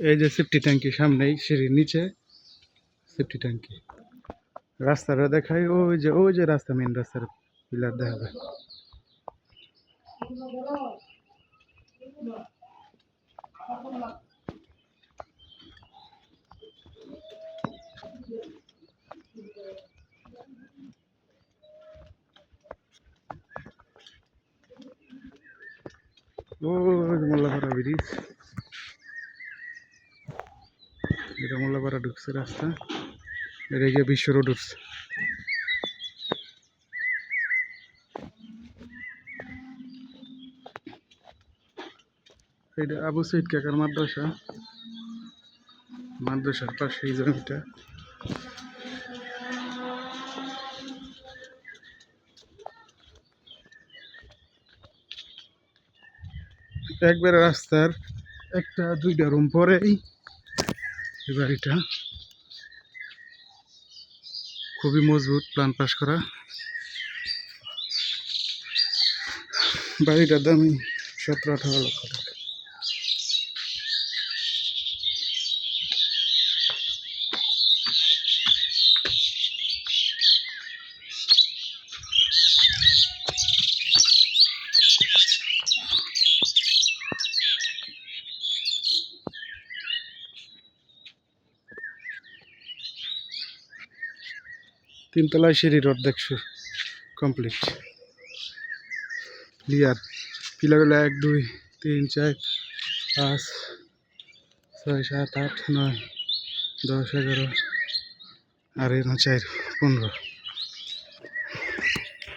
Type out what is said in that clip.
এই যে সেফটি ট্যাঙ্কি সামনেই সিঁড়ির নিচে সেফটি ট্যাঙ্কি রাস্তাটা দেখাই ওই যে ওই যে রাস্তা মেন রাস্তার পিলার দেখা যায় ও মোল্লাপাড়া ব্রিজ। এটা মোল্লাপাড়া ঢুকছে রাস্তা। এটা গিয়ে বিশ্ব রোড উঠছে এটা আবু সৈদ কাকার মাদ্রাসা। মাদ্রাসার পাশে এই জমিটা। একবারে রাস্তার একটা, দুইটা রুম পরেই এই বাড়িটা। খুবই মজবুত প্ল্যান পাস করা। বাড়িটার দাম, সতেরো আঠারো লক্ষ তিনতলায় সিঁড়ি, রোড দেখছ কমপ্লিট ক্লিয়ার পিলারগুলো এক, দুই, তিন, চার, পাঁচ, ছয়, সাত, আট, নয়, দশ, এগারো আর এর চার, পনেরো।